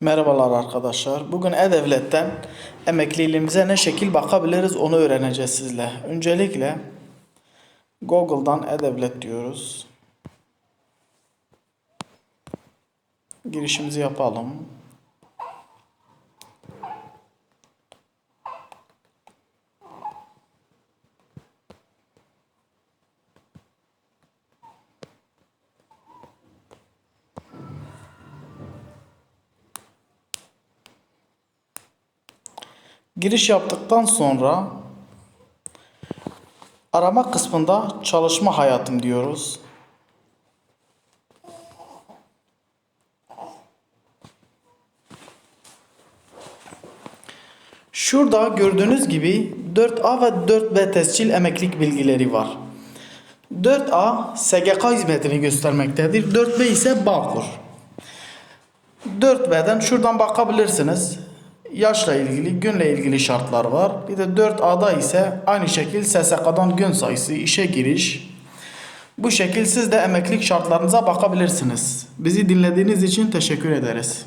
Merhabalar arkadaşlar. Bugün E-Devlet'ten emekliliğimize ne şekil bakabiliriz onu öğreneceğiz sizle. Öncelikle Google'dan E-Devlet diyoruz. Girişimizi yapalım. Giriş yaptıktan sonra arama kısmında çalışma hayatım diyoruz. Şurada gördüğünüz gibi 4A ve 4B tescil emeklilik bilgileri var. 4A SGK hizmetini göstermektedir. 4B ise Bağkur. 4B'den şuradan bakabilirsiniz. Yaşla ilgili, günle ilgili şartlar var. Bir de 4A'da ise aynı şekil SSK'dan gün sayısı, işe giriş. Bu şekil siz de emeklilik şartlarınıza bakabilirsiniz. Bizi dinlediğiniz için teşekkür ederiz.